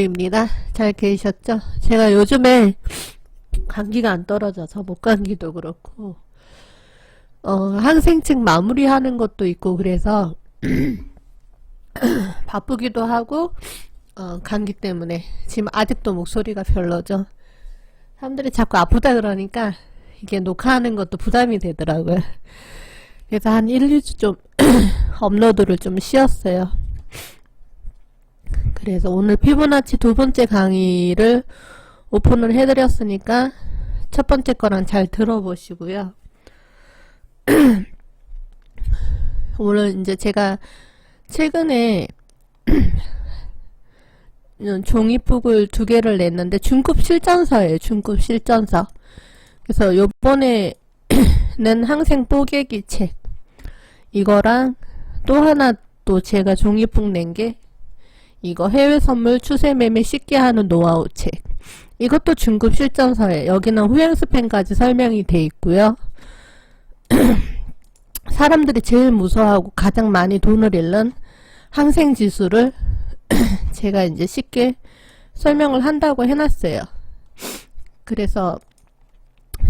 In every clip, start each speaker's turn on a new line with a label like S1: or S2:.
S1: 입니다. 잘 계셨죠? 제가 요즘에 감기가 안 떨어져서 목감기도 그렇고 어, 항생증 마무리하는 것도 있고 그래서 바쁘기도 하고 어, 감기 때문에 지금 아직도 목소리가 별로죠. 사람들이 자꾸 아프다 그러니까 이게 녹화하는 것도 부담이 되더라고요. 그래서 한 1, 2주 좀 업로드를 좀 쉬었어요. 그래서 오늘 피부나치 두 번째 강의를 오픈을 해드렸으니까 첫 번째 거랑 잘 들어보시고요. 오늘 이제 제가 최근에 종이북을 두 개를 냈는데 중급 실전서예요. 중급 실전서. 그래서 요번에 낸 항생 뽀개기 책 이거랑 또 하나 또 제가 종이북 낸 게 이거 해외 선물 추세 매매 쉽게 하는 노하우 책 이것도 중급 실전서예요. 여기는 후행 스팸까지 설명이 돼 있고요. 사람들이 제일 무서워하고 가장 많이 돈을 잃는 항생 지수를 제가 이제 쉽게 설명을 한다고 해놨어요. 그래서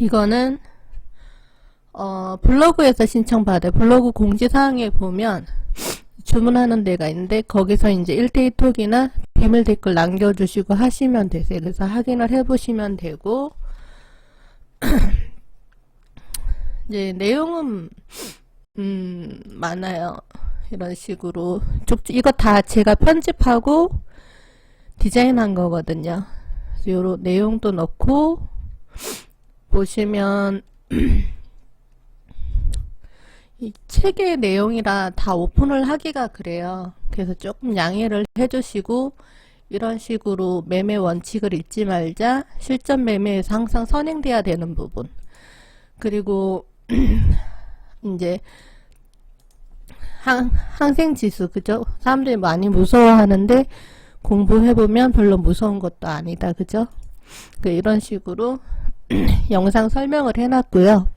S1: 이거는 어, 블로그에서 신청받아요. 블로그 공지사항에 보면 주문하는 데가 있는데 거기서 이제 1대1 톡이나 비밀 댓글 남겨주시고 하시면 되세요. 그래서 확인을 해보시면 되고 이제 내용은 음 많아요. 이런 식으로 쭉 이거 다 제가 편집하고 디자인한 거거든요. 요런 내용도 넣고 보시면 이 책의 내용이라 다 오픈을 하기가 그래요. 그래서 조금 양해를 해주시고 이런 식으로 매매 원칙을 잊지 말자 실전 매매에서 항상 선행돼야 되는 부분 그리고 이제 항, 항생지수 그죠? 사람들이 많이 무서워하는데 공부해보면 별로 무서운 것도 아니다 그죠? 그 이런 식으로 영상 설명을 해놨고요.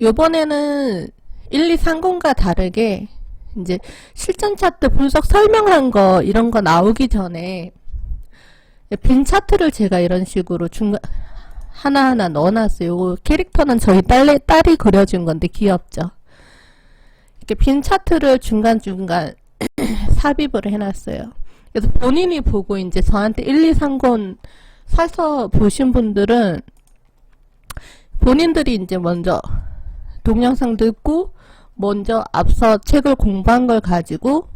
S1: 요번에는 1230과 다르게 이제 실전 차트 분석 설명한 거 이런 거 나오기 전에 빈 차트를 제가 이런 식으로 중간 하나하나 넣어놨어요. 요 캐릭터는 저희 딸, 딸이 그려준 건데 귀엽죠. 이렇게 빈 차트를 중간중간 삽입을 해놨어요. 그래서 본인이 보고 이제 저한테 1, 2, 3권 사서 보신 분들은 본인들이 이제 먼저 동영상 듣고 먼저 앞서 책을 공부한 걸 가지고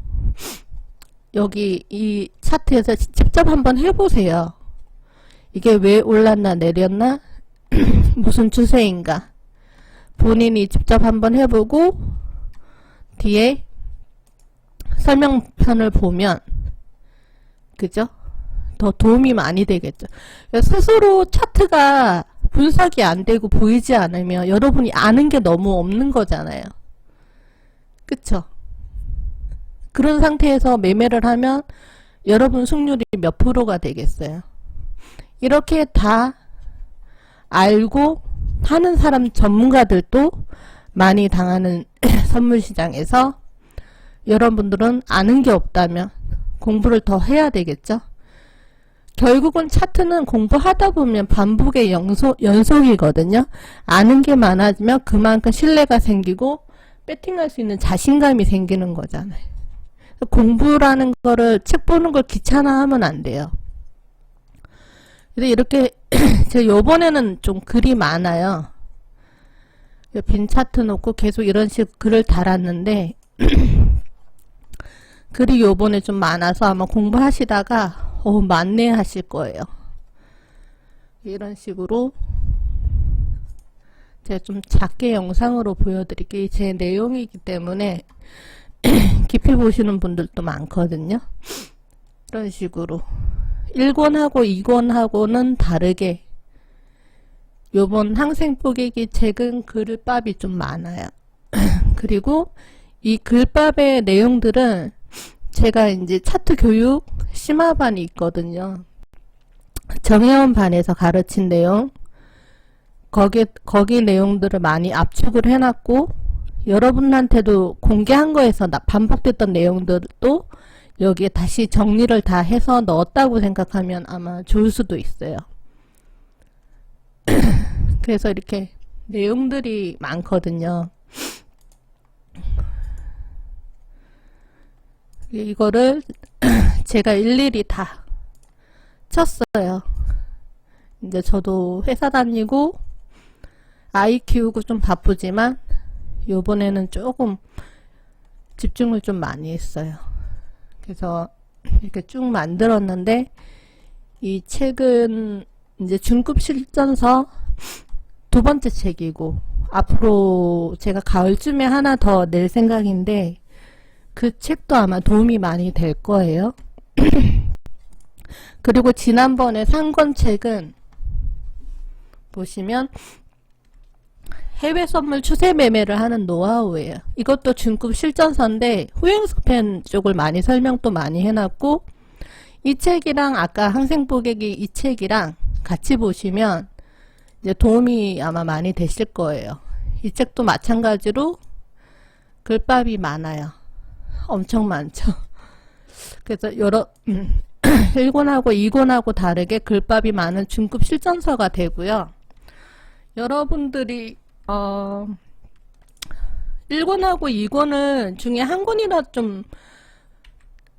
S1: 여기 이 차트에서 직접 한번 해보세요. 이게 왜 올랐나 내렸나 무슨 추세인가 본인이 직접 한번 해보고 뒤에 설명편을 보면 그죠? 더 도움이 많이 되겠죠. 스스로 차트가 분석이 안 되고 보이지 않으면 여러분이 아는 게 너무 없는 거잖아요. 그쵸? 그런 상태에서 매매를 하면 여러분 승률이 몇 프로가 되겠어요? 이렇게 다 알고 하는 사람 전문가들도 많이 당하는 선물 시장에서 여러분들은 아는 게 없다면 공부를 더 해야 되겠죠? 결국은 차트는 공부하다 보면 반복의 연속, 연속이거든요. 아는 게 많아지면 그만큼 신뢰가 생기고 배팅할 수 있는 자신감이 생기는 거잖아요. 공부라는 거를 책 보는 걸 귀찮아하면 안 돼요. 그래서 이렇게 제가 요번에는 좀 글이 많아요. 빈 차트 놓고 계속 이런 식 글을 달았는데 글이 요번에 좀 많아서 아마 공부하시다가 어, 만내 하실 거예요. 이런 식으로 제가 좀 작게 영상으로 보여드릴게요. 제 내용이기 때문에 깊이 보시는 분들도 많거든요. 이런 식으로 1권하고 2권하고는 다르게 요번 항생 뽀개기 책은 글밥이 좀 많아요. 그리고 이 글밥의 내용들은 제가 이제 차트 교육 심화반이 있거든요. 정혜원 반에서 가르친 내용, 거기, 거기 내용들을 많이 압축을 해놨고, 여러분한테도 공개한 거에서 반복됐던 내용들도 여기에 다시 정리를 다 해서 넣었다고 생각하면 아마 좋을 수도 있어요. 그래서 이렇게 내용들이 많거든요. 이거를 제가 일일이 다 쳤어요. 이제 저도 회사 다니고 아이 키우고 좀 바쁘지만 요번에는 조금 집중을 좀 많이 했어요. 그래서 이렇게 쭉 만들었는데 이 책은 이제 중급 실전서 두 번째 책이고 앞으로 제가 가을쯤에 하나 더 낼 생각인데 그 책도 아마 도움이 많이 될 거예요. 그리고 지난번에 산건 책은 보시면 해외 선물 추세 매매를 하는 노하우예요. 이것도 중급 실전서인데 후행스팬 쪽을 많이 설명도 많이 해놨고 이 책이랑 아까 항생보객이 이 책이랑 같이 보시면 이제 도움이 아마 많이 되실 거예요. 이 책도 마찬가지로 글밥이 많아요. 엄청 많죠. 그래서 여러 음, 1권하고 2권하고 다르게 글밥이 많은 중급 실전서가 되고요. 여러분들이 어 1권하고 2권은 중에 한 권이라 좀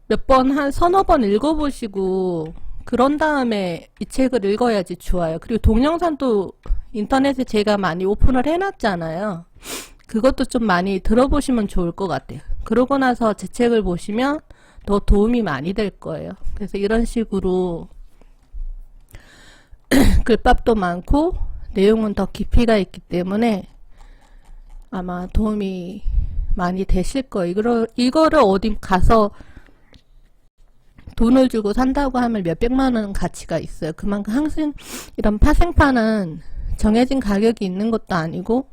S1: 몇 번, 한 서너 번 읽어보시고, 그런 다음에 이 책을 읽어야지 좋아요. 그리고 동영상도 인터넷에 제가 많이 오픈을 해놨잖아요. 그것도 좀 많이 들어보시면 좋을 것 같아요. 그러고 나서 제 책을 보시면 더 도움이 많이 될 거예요. 그래서 이런 식으로 글밥도 많고 내용은 더 깊이가 있기 때문에 아마 도움이 많이 되실 거예요. 이거를, 이거를 어디 가서 돈을 주고 산다고 하면 몇백만 원 가치가 있어요. 그만큼 항상 이런 파생판은 정해진 가격이 있는 것도 아니고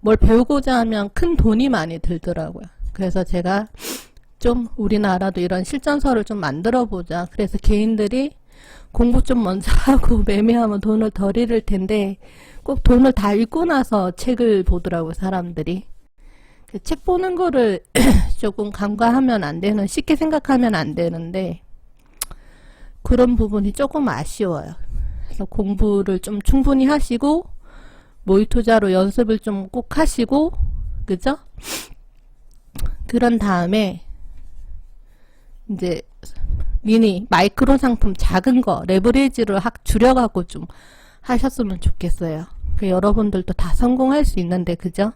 S1: 뭘 배우고자 하면 큰 돈이 많이 들더라고요. 그래서 제가 좀 우리나라도 이런 실전서를 좀 만들어 보자. 그래서 개인들이 공부 좀 먼저 하고 매매하면 돈을 덜 잃을 텐데 꼭 돈을 다 읽고 나서 책을 보더라고요, 사람들이. 그 책 보는 거를 조금 간과하면 안 되는, 쉽게 생각하면 안 되는데 그런 부분이 조금 아쉬워요. 그래서 공부를 좀 충분히 하시고 모의 투자로 연습을 좀 꼭 하시고 그죠? 그런 다음에 이제 미니 마이크로 상품 작은 거 레버리지를 확 줄여갖고 좀 하셨으면 좋겠어요. 그 여러분들도 다 성공할 수 있는데 그죠?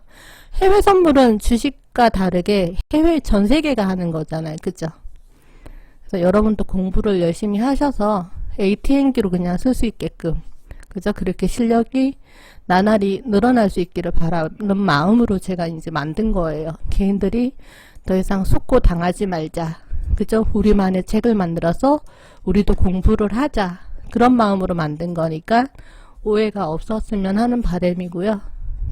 S1: 해외 선물은 주식과 다르게 해외 전 세계가 하는 거잖아요. 그죠? 그래서 여러분도 공부를 열심히 하셔서 ATM기로 그냥 쓸 수 있게끔 그죠? 그렇게 실력이 나날이 늘어날 수 있기를 바라는 마음으로 제가 이제 만든 거예요. 개인들이 더 이상 속고 당하지 말자. 그죠? 우리만의 책을 만들어서 우리도 공부를 하자. 그런 마음으로 만든 거니까 오해가 없었으면 하는 바람이고요.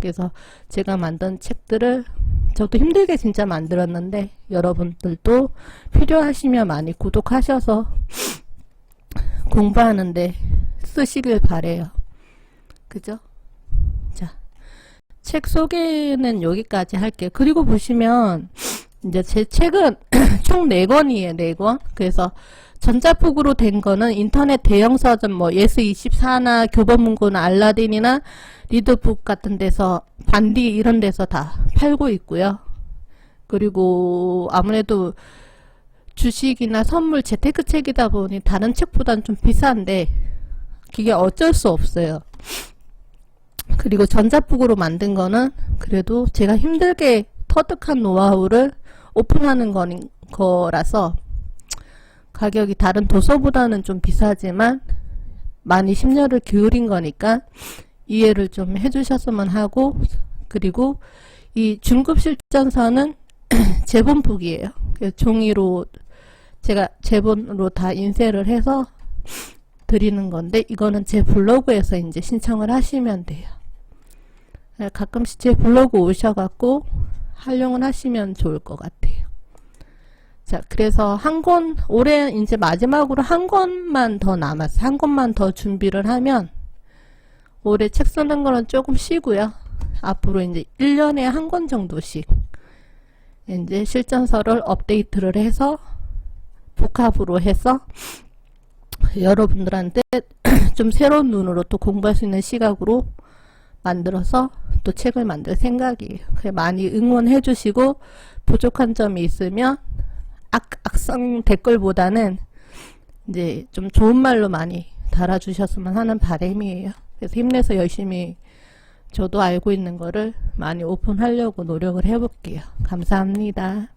S1: 그래서 제가 만든 책들을 저도 힘들게 진짜 만들었는데 여러분들도 필요하시면 많이 구독하셔서 공부하는데 쓰시길 바래요. 그죠? 자, 책 소개는 여기까지 할게요. 그리고 보시면 이제 제 책은 총 4권이에요. 4권. 그래서 전자북으로 된 거는 인터넷 대형 서점 뭐 예스24나 교보문고나 알라딘이나 리드북 같은 데서 반디 이런 데서 다 팔고 있고요. 그리고 아무래도 주식이나 선물 재테크 책이다 보니 다른 책보다는 좀 비싼데 그게 어쩔 수 없어요. 그리고 전자북으로 만든 거는 그래도 제가 힘들게 터득한 노하우를 오픈하는 거라서 가격이 다른 도서보다는 좀 비싸지만 많이 심려를 기울인 거니까 이해를 좀 해주셨으면 하고 그리고 이 중급 실전서는 제본북이에요. 종이로 제가 제본으로 다 인쇄를 해서 드리는 건데 이거는 제 블로그에서 이제 신청을 하시면 돼요. 네, 가끔씩 제 블로그 오셔갖고 활용을 하시면 좋을 것 같아요. 자, 그래서 한 권, 올해 이제 마지막으로 한 권만 더 남았어요. 한 권만 더 준비를 하면 올해 책 쓰는 거는 조금 쉬고요. 앞으로 이제 1년에 한 권 정도씩 이제 실전서를 업데이트를 해서 복합으로 해서 여러분들한테 좀 새로운 눈으로 또 공부할 수 있는 시각으로 만들어서 또 책을 만들 생각이에요. 많이 응원해 주시고 부족한 점이 있으면 악, 악성 댓글보다는 이제 좀 좋은 말로 많이 달아주셨으면 하는 바람이에요. 그래서 힘내서 열심히 저도 알고 있는 거를 많이 오픈하려고 노력을 해볼게요. 감사합니다.